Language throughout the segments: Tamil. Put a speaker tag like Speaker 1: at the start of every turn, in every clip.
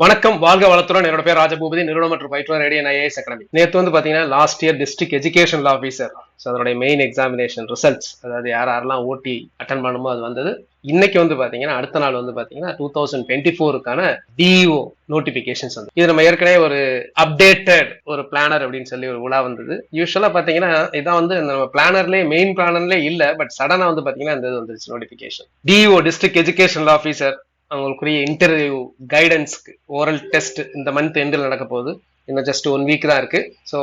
Speaker 1: வணக்கம். வாழ்க வளத்துடன். என்னோட பேர் ராஜபூபதி. நிறுவனம் மற்றும் பயிற்றுவர் ரேடியன் ஐஏஎஸ் அகாடமி. நேற்று வந்து பாத்தீங்கன்னா last year district education officer so அதனுடைய மெயின் எக்ஸாமினேஷன் ரிசல்ட்ஸ் அதாவது யார் யாரெல்லாம் ஓட்டி அட்டன் பண்ணுமோ அது வந்தது. இன்னைக்கு வந்து பாத்தீங்கன்னா அடுத்த நாள் வந்து பாத்தீங்கன்னா டூ தௌசண்ட் டுவெண்ட்டி ஃபோருக்கான டிஇஓ நோட்டிபிகேஷன்ஸ் வந்து. இது நம்ம ஏற்கனவே ஒரு அப்டேட்டட் ஒரு பிளானர் அப்படின்னு சொல்லி ஒரு உலா வந்தது. யூஸ்வலா பாத்தீங்கன்னா இதான் வந்து நம்ம பிளானர்லேயே மெயின் பிளானர்லேயே இல்ல பட் சடனா வந்து பாத்தீங்கன்னா இந்த இது வந்துருச்சு notification DEO district education officer அவங்களுக்குரிய interview கைடன்ஸ்க்கு ஓரல் டெஸ்ட் இந்த மந்த் எண்டில் நடக்க போகுது. இன்னும் ஜஸ்ட் ஒன் வீக் தான் இருக்கு. ஸோ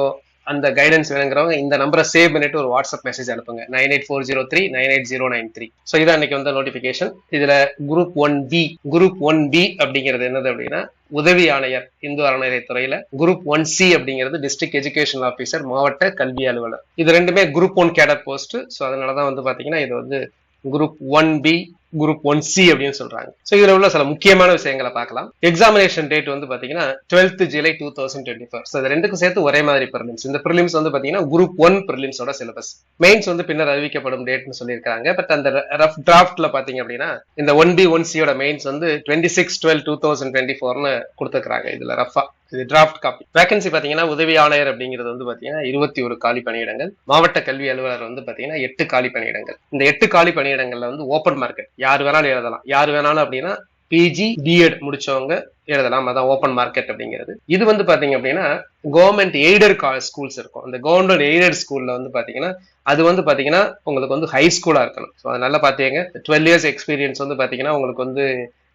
Speaker 1: அந்த கைடன்ஸ் வேணுங்கிறவங்க இந்த நம்பரை சேவ் பண்ணிட்டு ஒரு வாட்ஸ்அப் மெசேஜ் அனுப்புங்க. Nine eight four zero three nine eight zero nine three so இதான் இன்னைக்கு வந்த நோட்டிஃபிகேஷன் இதுல group one B group one B அப்படிங்கிறது என்னது அப்படின்னா உதவி ஆணையர் இந்து அறநிலையத்துறையில குரூப் ஒன் சி அப்படிங்கிறது டிஸ்ட்ரிக்ட் எஜுகேஷன் ஆஃபீஸர் மாவட்ட கல்வி அலுவலர். இது ரெண்டுமே group one cadre post so அதனாலதான் வந்து பாத்தீங்கன்னா இது வந்து group one B group one C அப்படின்னு சொல்றாங்க. ஸோ இதுல உள்ள சில முக்கியமான விஷயங்களை பார்க்கலாம். எக்ஸாமினேஷன் டேட் வந்து பாத்தீங்கன்னா twelfth July two thousand twenty four so இது ரெண்டுக்கும் சேர்த்து ஒரே மாதிரி பிரிலிம்ஸ் இந்த ப்ரிலிம்ஸ் வந்து பாத்தீங்கன்னா குரூப் ஒன் ப்ரிலிம்ஸோட சிலபஸ் மெயின்ஸ் வந்து பின்னர் அறிவிக்கப்படும் டேட்னு சொல்லியிருக்காங்க பட் அந்த ரஃப் டிராஃப்ட்ல பாத்தீங்க அப்படின்னா இந்த ஒன் பி ஒன் சியோட மெயின்ஸ் வந்து twenty six twelve two thousand twenty ஃபோர்னு கொடுத்துருக்காங்க இதுல ரஃபா இது டிராஃப்ட் காப்பி வேகன்சி பாத்தீங்கன்னா உதவி ஆணையர் அப்படிங்கிறது வந்து பாத்தீங்கன்னா இருபத்தி ஒரு காலி பணியிடங்கள். மாவட்ட கல்வி அலுவலர் வந்து பாத்தீங்கன்னா எட்டு காலி பணியிடங்கள். இந்த எட்டு காலி பணியிடங்கள்ல வந்து ஓப்பன் மார்க்கெட் யார் வேணாலும் எழுதலாம். யார் வேணாலும் அப்படின்னா பிஜி பிஎட் முடிச்சவங்க எழுதலாம். அதான் ஓப்பன் மார்க்கெட் அப்படிங்கிறது. இது வந்து பாத்தீங்க அப்படின்னா கவர்மெண்ட் எய்டர் ஸ்கூல்ஸ் இருக்கும். அந்த கவர்மெண்ட் எய்டர் ஸ்கூல்ல வந்து பாத்தீங்கன்னா அது வந்து பாத்தீங்கன்னா உங்களுக்கு வந்து ஹை ஸ்கூலா இருக்கணும். ஸோ அதனால பாத்தீங்க டுவெல் இயர்ஸ் எக்ஸ்பீரியன்ஸ் வந்து பாத்தீங்கன்னா உங்களுக்கு வந்து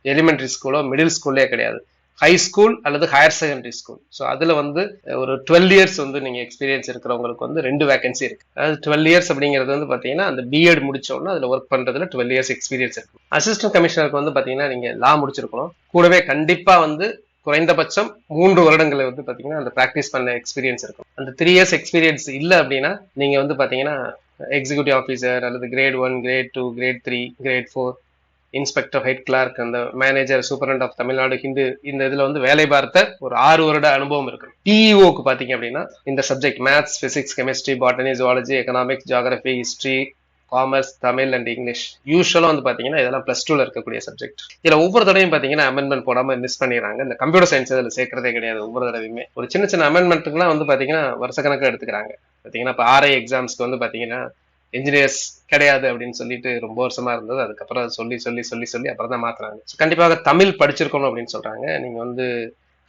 Speaker 1: எலிமெண்டரி ஸ்கூலோ மிடில் ஸ்கூல்லே கிடையாது. ஹை ஸ்கூல் அல்லது ஹையர் செகண்டரி ஸ்கூல் ஸோ அதுல வந்து ஒரு டுவெல் இயர்ஸ் வந்து நீங்க எக்ஸ்பீரியன்ஸ் இருக்கிறவங்களுக்கு வந்து ரெண்டு வேகன்சி இருக்கு. அதாவது டுவெல் இயர்ஸ் அப்படிங்கிறது வந்து பார்த்தீங்கன்னா அந்த பிஎட் முடிச்சோன்னா அதில் ஒர்க் பண்றதுல டுவெல் இயர்ஸ் எக்ஸ்பீரியன்ஸ் இருக்கும் அசிஸ்டன்ட் கமிஷனருக்கு வந்து பாத்தீங்கன்னா நீங்க லா முடிச்சிருக்கணும். கூடவே கண்டிப்பா வந்து குறைந்தபட்சம் மூன்று வருடங்களை வந்து பார்த்தீங்கன்னா அந்த ப்ராக்டிஸ் பண்ண எக்ஸ்பீரியன்ஸ் இருக்கும். அந்த த்ரீ இயர்ஸ் எக்ஸ்பீரியன்ஸ் இல்லை அப்படின்னா நீங்க வந்து பாத்தீங்கன்னா எக்ஸிகூட்டிவ் ஆஃபீஸர் அல்லது grade one grade two grade three grade four inspector head clerk அந்த manager superintendent of Tamil Nadu Hindu இந்த இதுல வந்து வேலை பார்த்த ஒரு ஆறு வருட அனுபவம் இருக்கு. டிஇஓக்கு பாத்தீங்க அப்படின்னா இந்த subject maths physics chemistry botany zoology economics geography history commerce Tamil and English யூஸ்வலாக வந்து பார்த்தீங்கன்னா இதெல்லாம் ப்ளஸ் டூல இருக்கக்கூடிய சப்ஜெக்ட் இதில் ஒவ்வொரு தடவையும் பார்த்தீங்கன்னா அமெண்ட்மெண்ட் போடாமல் மிஸ் பண்ணிடுறாங்க. இந்த கம்ப்யூட்டர் சயின்ஸ் இதில் சேர்க்கறதே கிடையாது ஒவ்வொரு தடவையுமே. ஒரு சின்ன சின்ன அமெண்ட்மெண்ட்டுக்குலாம் வந்து பார்த்தீங்கன்னா வருஷக்கணக்காக எடுத்துக்கிறாங்க. பார்த்தீங்கன்னா இப்போ ஆர்ஐ எக்ஸாம்ஸ்க்கு வந்து பார்த்தீங்கன்னா இன்ஜினியர்ஸ் கிடையாது அப்படின்னு சொல்லிட்டு ரொம்ப வருஷமா இருந்தது. அதுக்கப்புறம் சொல்லி சொல்லி சொல்லி சொல்லி அப்புறம் தான் மாத்துறாங்க. கண்டிப்பாக தமிழ் படிச்சிருக்கணும் அப்படின்னு சொல்றாங்க. நீங்க வந்து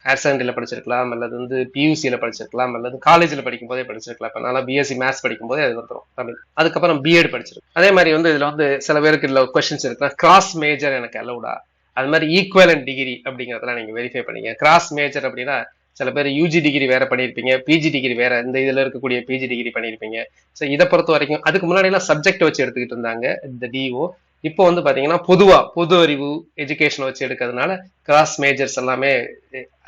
Speaker 1: ஹையர் செகண்டரியில் படிச்சிருக்கலாம் அல்லது வந்து பியூசியில் படிச்சிருக்கலாம் அல்லது காலேஜில் படிக்கும் போதே படிச்சிருக்கலாம். இப்போ நல்லா பிஎஸ்சி மேத்ஸ் படிக்கும் போதே அது வந்துடும் தமிழ். அதுக்கப்புறம் பிஎட் படிச்சிருக்கு அதே மாதிரி வந்து இதில் வந்து சில பேருக்கு இல்லை கொஸ்டின்ஸ் இருக்குன்னா கிராஸ் மேஜர் எனக்கு அலௌடா அது மாதிரி ஈக்குவல் அண்ட் டிகிரி அப்படிங்கிறதெல்லாம் நீங்கள் வெரிஃபை பண்ணீங்க கிராஸ் மேஜர் அப்படின்னா சில பேர் யூஜி டிகிரி வேற பண்ணியிருப்பீங்க பிஜி டிகிரி வேற இந்த இதில் இருக்கக்கூடிய பிஜி டிகிரி பண்ணியிருப்பீங்க. ஸோ இதை பொறுத்த வரைக்கும் அதுக்கு முன்னாடி எல்லாம் சப்ஜெக்ட் வச்சு எடுத்துக்கிட்டு இருந்தாங்க இந்த டிஓ இப்போ வந்து பார்த்தீங்கன்னா பொதுவாக பொது அறிவு எஜுகேஷன் வச்சு எடுக்கிறதுனால கிராஸ் மேஜர்ஸ் எல்லாமே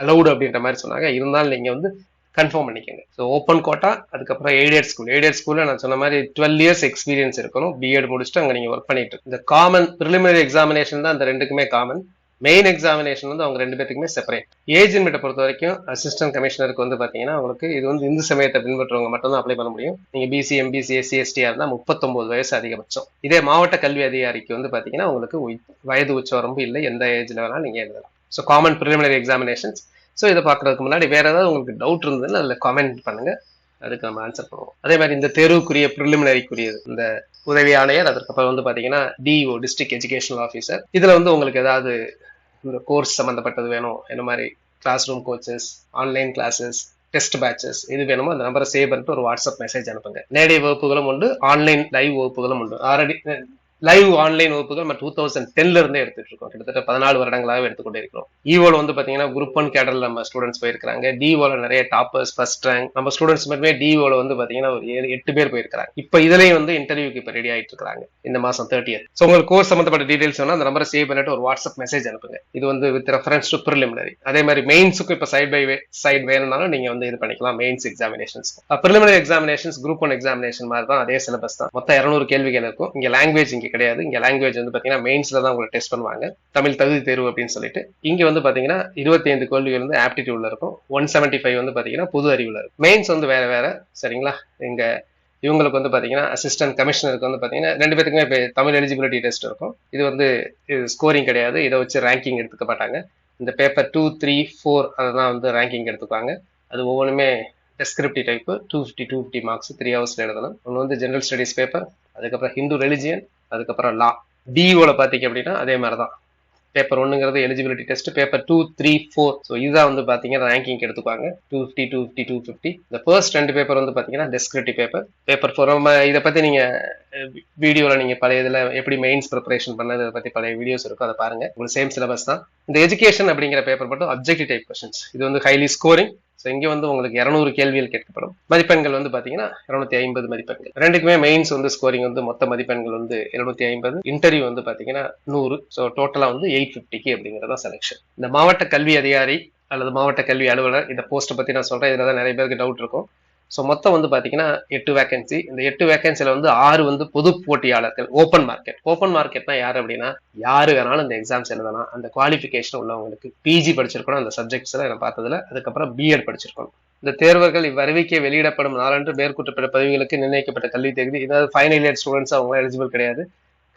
Speaker 1: அலௌடு அப்படின்ற மாதிரி சொன்னாங்க. இருந்தாலும் நீங்கள் வந்து கன்ஃபார்ம் பண்ணிக்கோங்க. ஸோ ஓப்பன் கோட்டா அதுக்கப்புறம் எய்டட் ஸ்கூல் எய்டட் ஸ்கூலில் நான் சொன்ன மாதிரி டுவெல் இயர்ஸ் எக்ஸ்பீரியன்ஸ் இருக்கணும். பிஎட் முடிச்சுட்டு அங்கே நீங்கள் ஒர்க் பண்ணிட்டு இந்த காமன் ப்ரிலிமினரி எக்ஸாமினேஷன் தான் இந்த ரெண்டுக்குமே காமன் மெயின் எக்ஸாமினேஷன் வந்து அவங்க ரெண்டு பேத்துக்குமே செப்பரேட் ஏஜ் லிமிட்டை பொறுத்த வரைக்கும் அசிஸ்டன்ட் கமிஷனருக்கு வந்து பாத்தீங்கன்னா உங்களுக்கு இது வந்து இந்து சமயத்தை பின்பற்றவங்க மட்டும் தான் அப்ளை பண்ண முடியும். நீங்க பிசி எம்பிசி எஸ்சி எஸ்டியா இருந்தா முப்பத்தொன்பது வயசு அதிகபட்சம். இதே மாவட்ட கல்வி அதிகாரிக்கு வந்து பாத்தீங்கன்னா உங்களுக்கு வயது உச்ச வரம்பு இல்லை எந்த ஏஜ்ல வேணாலும் நீங்க எழுதலாம். So common preliminary examinations so இதை பார்க்கறதுக்கு முன்னாடி வேற ஏதாவது உங்களுக்கு டவுட் இருந்ததுன்னா அதில் கமெண்ட் பண்ணுங்க. அதுக்கு நம்ம ஆன்சர் பண்ணுவோம். அதே மாதிரி இந்த தேர்வுக்குரிய ப்ரிலிமினரிக்குரியது இந்த உதவி ஆணையர் அதற்கப்புறம் வந்து பாத்தீங்கன்னா டிஓ டிஸ்ட்ரிக்ட் எஜுகேஷனல் ஆஃபீஸர் இதுல வந்து உங்களுக்கு ஏதாவது ஒரு கோர்ஸ் சம்மந்தப்பட்டது வேணும். இந்த மாதிரி class room coaches online classes test batches இது வேணுமோ அந்த நம்பரை சேவ் பண்ணிட்டு ஒரு வாட்ஸ்அப் மெசேஜ் அனுப்புங்க. நேரடி வகுப்புகளும் உண்டு ஆன்லைன் லைவ் வகுப்புகளும் உண்டு. ஆல்ரெடி லைவ் ஆன்லைன் வகுப்புகள் நம்ம டூ தௌசண்ட் டென்ல இருந்தே எடுத்துட்டு இருக்கோம். கிட்டத்தட்ட பதினாலு வருடங்களாகவே எடுத்துக்கொண்டே இருக்கிறோம். ஈவோல வந்து பாத்தீங்கன்னா குரூப் ஒன் கேடர்ல நம்ம ஸ்டூடெண்ட்ஸ் போயிருக்காங்க டிஓல நிறைய டாப்பர்ஸ் ஃபர்ஸ்ட் ரேங்க் நம்ம ஸ்டூடெண்ட்ஸ் மட்டுமே டிஓல வந்து பாத்தீங்கன்னா ஒரு ஏழு எட்டு பேர் போயிருக்காங்க இப்போ இதுலயும் வந்து இன்டர்வியூக்கு இப்போ ரெடி ஆயிட்டு இருக்காங்க இந்த மாசம் தேர்ட்டியத் ஸோ உங்களுக்கு கோர்ஸ் சம்பந்தப்பட்ட டீடைல்ஸ் வேணா அந்த நம்பரை சேவ் பண்ணிட்டு ஒரு வாட்ஸ்அப் மெசேஜ் அனுப்புங்க. இது வந்து வித் ரெஃபரன்ஸ் டு ப்ரிலிமினரி அதே மாதிரி மெயின்ஸுக்கும் இப்போ சைட் பை சைட் வேணும்னாலும் நீங்க வந்து இது பண்ணிக்கலாம். Mains examinations preliminary examinations group one examination மாதிரி தான் அதே சிலபஸ் தான். மொத்தம் இரநூறு கேள்விகள் இருக்கும். இங்க லாங்குவேஜ் இங்க கிடையாது. இங்க லாங்குவேஜ் வந்து பார்த்தீங்கன்னா மெயின்ஸில் தான் உங்களை டெஸ்ட் பண்ணுவாங்க. தமிழ் தகுதி தேர்வு அப்படின்னு சொல்லிட்டு. இங்கே வந்து பார்த்தீங்கன்னா இருபத்தி ஐந்து கேள்விகள் வந்து ஆப்டிடியூட்ல இருக்கும். ஒன் செவன்ட்டி ஃபைவ் வந்து பார்த்தீங்கன்னா புது அறிவுல இருக்கும். மெயின்ஸ் வந்து வேற வேற. சரிங்களா? இங்கே இவங்களுக்கு வந்து பார்த்தீங்கன்னா அசிஸ்டன்ட் கமிஷனருக்கு வந்து பார்த்தீங்கன்னா ரெண்டு பேருக்குமே இப்போ தமிழ் எலிஜிபிலிட்டி டெஸ்ட் இருக்கும். இது வந்து இது ஸ்கோரிங் கிடையாது. இதை வச்சு ரேங்கிங் எடுத்துக்க மாட்டாங்க. இந்த பேப்பர் டூ த்ரீ ஃபோர் அதெல்லாம் வந்து ரேங்கிங் எடுத்துக்குவாங்க. அது ஒவ்வொன்றுமே descriptive type two fifty two fifty marks three ஹவர்ஸில் எழுதணும். ஒன்று வந்து ஜென்ரல் ஸ்டடீஸ் பேப்பர் அதுக்கப்புறம் ஹிந்து ரெலிஜியன் அதுக்கப்புறம் லா டிஓல பார்த்தீங்க அப்படின்னா அதே மாதிரி தான் paper ஒன்றுங்கிறது eligibility test paper two three four so இதுதான் வந்து பார்த்தீங்கன்னா ரேங்கிங் எடுத்துக்குவாங்க. Two fifty two fifty two fifty இந்த ஃபர்ஸ்ட் ரெண்டு பேப்பர் வந்து பார்த்தீங்கன்னா டெஸ்கிரிப்டிவ் பேப்பர் பேப்பர் ஃபோர் நம்ம இதை பற்றி நீங்கள் வீடியோவில் நீங்கள் பழைய இதில் எப்படி மெயின்ஸ் ப்ரிப்பரேஷன் பண்ணது அதை பற்றி பழைய வீடியோஸ் இருக்கும் அதை பாருங்க. உங்களுக்கு சேம் சிலபஸ் தான். இந்த எஜுகேஷன் அப்படிங்கிற பேப்பர் மட்டும் அப்ஜெக்டிவ் டைப் கொஸ்டின்ஸ் இது வந்து ஹைலி ஸ்கோரிங் ஸோ இங்கே வந்து உங்களுக்கு இரநூறு கேள்விகள் கேட்கப்படும். மதிப்பெண்கள் வந்து பார்த்தீங்கன்னா இரநூத்தி ஐம்பது மதிப்பெண்கள். ரெண்டுக்குமே மெயின்ஸ் வந்து ஸ்கோரிங் வந்து மொத்த மதிப்பெண்கள் வந்து இருநூத்தி ஐம்பது. இன்டர்வியூ வந்து பார்த்தீங்கன்னா நூறு. ஸோ டோட்டலாக வந்து எயிட் ஃபிஃப்டிக்கு அப்படிங்கிறதா செலெக்ஷன் இந்த மாவட்ட கல்வி அதிகாரி அல்லது மாவட்ட கல்வி அலுவலர் இந்த போஸ்ட்டை பற்றி நான் சொல்கிறேன் இதில் தான் நிறைய பேருக்கு டவுட் இருக்கும். ஸோ மொத்தம் வந்து பார்த்தீங்கன்னா எட்டு வேகன்சி இந்த எட்டு வேகன்சியில் வந்து ஆறு வந்து பொது போட்டியாளர்கள் ஓப்பன் மார்க்கெட் ஓப்பன் மார்க்கெட்னா யார் அப்படின்னா யாரு வேணாலும் இந்த எக்ஸாம்ஸ் எழுதலாம். அந்த குவாலிஃபிகேஷன் உள்ளவங்களுக்கு பிஜி படிச்சிருக்கணும் அந்த சப்ஜெக்ட்ஸில் நான் பார்த்ததில். அதுக்கப்புறம் பிஎட் படிச்சிருக்கணும். இந்த தேர்வுகள் இவ்வறிவிக்கை வெளியிடப்படும் நாளன்று மேற்கூட்டப்பட்ட பதவிகளுக்கு நிர்ணயிக்கப்பட்ட கல்வி தேர்வு இதாவது ஃபைனல் இயர் ஸ்டூடெண்ட்ஸ் அவங்க எலிஜிபிள் கிடையாது.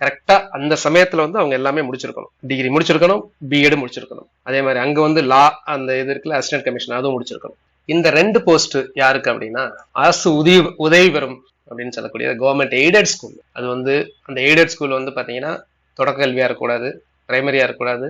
Speaker 1: கரெக்டாக அந்த சமயத்தில் வந்து அவங்க எல்லாமே முடிச்சிருக்கணும். டிகிரி முடிச்சிருக்கணும் பிஎட் முடிச்சிருக்கணும். அதே மாதிரி அங்கே வந்து லா அந்த இது இருக்குல்ல அசிஸ்டன்ட் கமிஷன் அதுவும் முடிச்சிருக்கணும். இந்த ரெண்டு போஸ்ட் யாருக்கு அப்படின்னா அரசு உதவி உதவி பெறும் அப்படின்னு சொல்லக்கூடிய கவர்மெண்ட் எய்டட் ஸ்கூல் அது வந்து அந்த எய்டட் ஸ்கூல் வந்து பார்த்தீங்கன்னா தொடக்க கல்வியாக இருக்கக்கூடாது பிரைமரியாக இருக்கக்கூடாது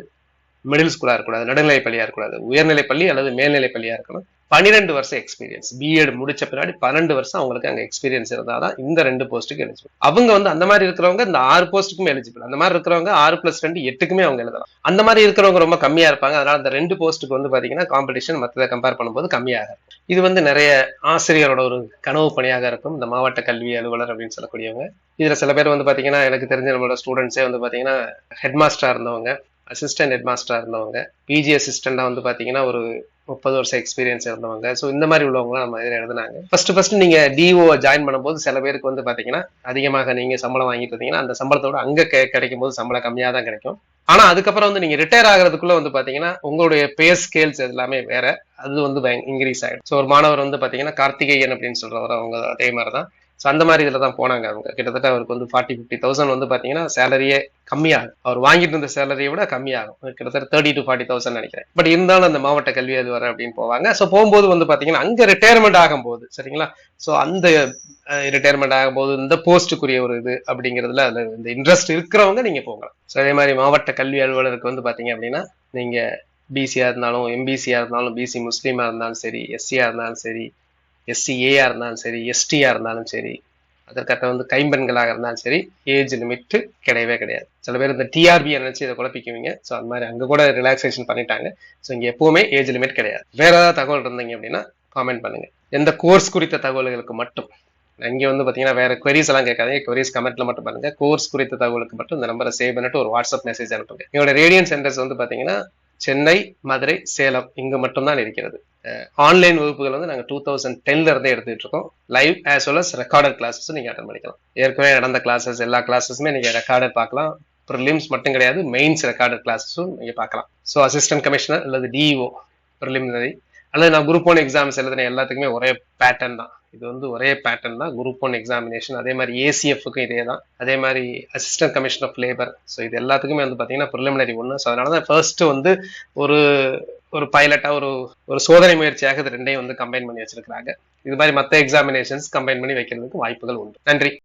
Speaker 1: மிடில் ஸ்கூலாக இருக்கக்கூடாது நடுநிலை பள்ளியாக இருக்கக்கூடாது. உயர்நிலை பள்ளி அல்லது மேல்நிலை பள்ளியாக இருக்கணும். பன்னிரெண்டு வருஷம் எக்ஸ்பீரியன்ஸ் பிஎட் முடிச்ச பின்னாடி பன்னெண்டு வருஷம் அவங்களுக்கு அங்கே எக்ஸ்பீரியன்ஸ் இருந்தாதான் இந்த ரெண்டு போஸ்ட்டுக்கு எலிஜிபிள் அவங்க வந்து அந்த மாதிரி இருக்கிறவங்க இந்த ஆறு போஸ்ட்டுக்கும் எலிஜிபிள் அந்த மாதிரி இருக்கிறவங்க ஆறு பிளஸ் ரெண்டு எட்டுக்குமே அவங்க எழுதலாம். அந்த மாதிரி இருக்கிறவங்க ரொம்ப கம்மியா இருப்பாங்க. அதனால அந்த ரெண்டு போஸ்ட்டுக்கு வந்து பாத்தீங்கன்னா காம்படிஷன் மற்றதை கம்பேர் பண்ணும்போது கம்மியாக இருக்கும். இது வந்து நிறைய ஆசிரியரோட ஒரு கனவு பணியாக இருக்கும். இந்த மாவட்ட கல்வி அலுவலர் அப்படின்னு சொல்லக்கூடியவங்க. இதுல சில பேர் வந்து பாத்தீங்கன்னா எனக்கு தெரிஞ்ச நம்மளோட ஸ்டூடெண்ட்ஸே வந்து பாத்தீங்கன்னா ஹெட் மாஸ்டராக இருந்தவங்க அசிஸ்டன்ட் ஹெட்மாஸ்டரா இருந்தவங்க பிஜி அசிஸ்டண்டா வந்து பாத்தீங்கன்னா ஒரு முப்பது வருஷம் எக்ஸ்பீரியன்ஸ் இருந்தவங்க ஸோ இந்த மாதிரி உள்ளவங்களாம் நம்ம இதில் எழுதுனாங்க. ஃபர்ஸ்ட் ஃபர்ஸ்ட் நீங்கள் டிஓ ஜாயின் பண்ணும்போது சில பேருக்கு வந்து பார்த்தீங்கன்னா அதிகமாக நீங்கள் சம்பளம் வாங்கிட்டு இருந்தீங்கன்னா அந்த சம்பளத்தோட அங்கே கிடைக்கும் போது சம்பளம் கம்மியாக தான் கிடைக்கும். ஆனால் அதுக்கப்புறம் வந்து நீங்கள் ரிட்டையர் ஆகிறதுக்குள்ள வந்து பார்த்தீங்கன்னா உங்களுடைய பே ஸ்கேல்ஸ் எல்லாமே வேற. அது வந்து இன்க்ரீஸ் ஆகிடும் ஸோ ஒரு மாணவர் வந்து பார்த்தீங்கன்னா கார்த்திகேயன் அப்படின்னு சொல்கிறவர் அவங்க அதே மாதிரி தான் ஸோ அந்த மாதிரி இதில் தான் போனாங்க அவங்க. கிட்டத்தட்ட அவருக்கு வந்து ஃபார்ட்டி ஃபிஃப்டி தௌசண்ட் வந்து பார்த்தீங்கன்னா சேலரியே கம்மியாகும். அவர் வாங்கிட்டு இருந்த சேலரியை விட கம்மியாகும். கிட்டத்தட்ட தேர்ட்டி டு ஃபார்ட்டி தௌசண்ட் நினைக்கிறேன். பட் இருந்தாலும் அந்த மாவட்ட கல்வி அது அப்படின்னு போவாங்க. ஸோ போகும்போது வந்து பார்த்தீங்கன்னா அங்கே ரிட்டையர்மெண்ட் ஆகும்போது சரிங்களா? ஸோ அந்த ரிட்டையர்மெண்ட் ஆகும்போது இந்த போஸ்ட்டுக்குரிய ஒரு இது அப்படிங்கிறதுல அதில் இந்த இன்ட்ரெஸ்ட் இருக்கிறவங்க நீங்கள் போகலாம். ஸோ அதே மாதிரி மாவட்ட கல்வி அலுவலருக்கு வந்து பார்த்தீங்க அப்படின்னா நீங்கள் பிசியாக இருந்தாலும் எம்பிசியாக இருந்தாலும் பிசி முஸ்லீமாக இருந்தாலும் சரி எஸ்சியாக இருந்தாலும் சரி எஸ்சிஏயா இருந்தாலும் சரி எஸ்டியா இருந்தாலும் சரி அதற்கட்ட வந்து கைம்பெண்களாக இருந்தாலும் சரி ஏஜ் லிமிட் கிடையவே கிடையாது. சில பேர் இந்த டிஆர்பி நினைச்சு இதை குழப்பிக்குவீங்க. ஸோ அந்த மாதிரி அங்க கூட ரிலாக்ஸேஷன் பண்ணிட்டாங்க. ஸோ இங்க எப்பவுமே ஏஜ் லிமிட் கிடையாது. வேற ஏதாவது தகவல் இருந்தீங்க அப்படின்னா காமெண்ட் பண்ணுங்க. எந்த கோர்ஸ் குறித்த தகவல்களுக்கு மட்டும். இங்கே வந்து பார்த்தீங்கன்னா வேற queries எல்லாம் கேட்காதீங்க. Queries கமெண்ட்ல மட்டும் பாருங்க கோர்ஸ் குறித்த தகவலுக்கு மட்டும் இந்த நம்பரை சேவ் பண்ணிட்டு ஒரு வாட்ஸ்அப் மெசேஜ் அனுப்புங்க. எங்களோட ரேடியன் சென்டர்ஸ் வந்து பார்த்தீங்கன்னா சென்னை மதுரை சேலம் இங்கு மட்டும்தான் இருக்கிறது. ஆன்லைன் வகுப்புகள் வந்து நாங்கள் டூ தௌசண்ட் டென்ல இருந்தே எடுத்துட்டு இருக்கோம். Live as well as recorded classes நீங்க அட்டன் பண்ணிக்கலாம். ஏற்கனவே நடந்த கிளாஸஸ் எல்லா கிளாஸஸுமே நீங்க ரெக்கார்டட் பார்க்கலாம். ப்ரிலிம்ஸ் மட்டும் கிடையாது மெயின்ஸ் ரெக்கார்டட் கிளாஸஸும் நீங்க பார்க்கலாம். ஸோ அசிஸ்டன்ட் கமிஷனர் அல்லது டிஇஓ ப்ரிலிமினரி அல்லது நான் குரூப் ஒன் எக்ஸாம்ஸ் எழுதின எல்லாத்துக்குமே ஒரே பேட்டர்ன் தான். இது வந்து ஒரே பேட்டர்ன் தான். குரூப் ஒன் எக்ஸாமினேஷன் அதே மாதிரி ஏசிஎஃப்க்கும் இதே தான். அதே மாதிரி assistant commission of labour so இது எல்லாத்துக்குமே வந்து பார்த்தீங்கன்னா ப்ரிலிமினரி ஒன்று ஸோ அதனால தான் ஃபர்ஸ்ட் வந்து ஒரு ஒரு பைலட்டாக ஒரு ஒரு சோதனை முயற்சியாக இது ரெண்டையும் வந்து கம்பைன் பண்ணி வச்சிருக்கிறாங்க. இது மாதிரி மற்ற எக்ஸாமினேஷன்ஸ் கம்பைன் பண்ணி வைக்கிறதுக்கு வாய்ப்புகள் உண்டு. நன்றி.